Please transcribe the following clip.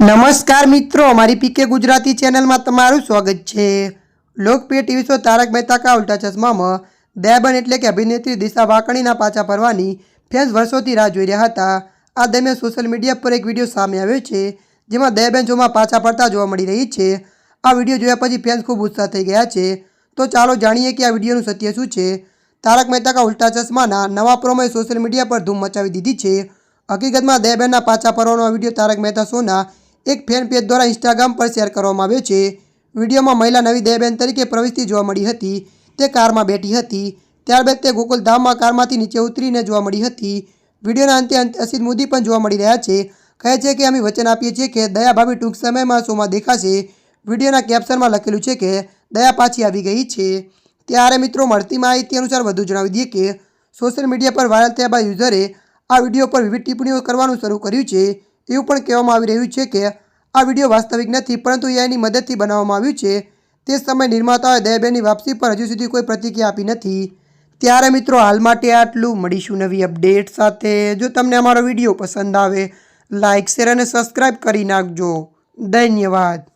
નમસ્કાર મિત્રો મારી પીકે ગુજરાતી ચેનલમાં તમારું સ્વાગત છે. લોકપ્રિય ટીવી શો તારક મહેતા કા ઉલ્ટા ચશ્મામાં દયાબન એટલે કે અભિનેત્રી દિશા વાકણીના પાછા ફરવાની ફેન્સ વર્ષોથી રાહ જોઈ રહ્યા હતા. આ દરમિયાન સોશિયલ મીડિયા પર એક વીડિયો સામે આવ્યો છે, જેમાં દયાબેન શોમાં પાછા ફરતા જોવા મળી રહી છે. આ વીડિયો જોયા પછી ફેન્સ ખૂબ ઉત્સાહ થઈ ગયા છે. તો ચાલો જાણીએ કે આ વિડીયોનું સત્ય શું છે. તારક મહેતા કા ઉલ્ટા ચશ્માના નવા પ્રોમોએ સોશિયલ મીડિયા પર ધૂમ મચાવી દીધી છે. હકીકતમાં દયાબેનના પાછા ફરવાનો આ વીડિયો તારક મહેતા શોના એક ફેન પેજ દ્વારા ઇન્સ્ટાગ્રામ પર શેર કરવામાં આવ્યો છે. વિડીયોમાં મહિલા નવી દયાબેન તરીકે પ્રવેશતી જોવા મળી હતી. તે કારમાં બેઠી હતી. ત્યારબાદ તે ગોકુલધામમાં કારમાંથી નીચે ઉતરીને જોવા મળી હતી. વિડીયોના અંતે અંતે અસિત મોદી પણ જોવા મળી રહ્યા છે. કહે છે કે અમે વચન આપીએ છીએ કે દયા ભાભી ટૂંક સમયમાં શોમાં દેખાશે. વિડીયોના કેપ્શનમાં લખેલું છે કે, દયા પાછી આવી ગઈ છે. ત્યારે મિત્રો, મળતી માહિતી અનુસાર વધુ જણાવી દઈએ કે સોશિયલ મીડિયા પર વાયરલ થયા બાદ યુઝરે આ વીડિયો પર વિવિધ ટિપ્પણીઓ કરવાનું શરૂ કર્યું છે. એવું પણ કહેવામાં આવી રહ્યું છે કે આ વીડિયો વાસ્તવિક નથી, પરંતુ એઆઈની મદદથી બનાવવામાં આવ્યું છે. તે સમયે નિર્માતાઓએ દયાબેનની વાપસી પર હજુ સુધી કોઈ પ્રતિક્રિયા આપી નથી. ત્યારે મિત્રો, હાલ માટે આટલું. મળીશું નવી અપડેટ સાથે. જો તમને અમારો વીડિયો પસંદ આવે લાઇક શેર અને સબસ્ક્રાઈબ કરી નાખજો. ધન્યવાદ.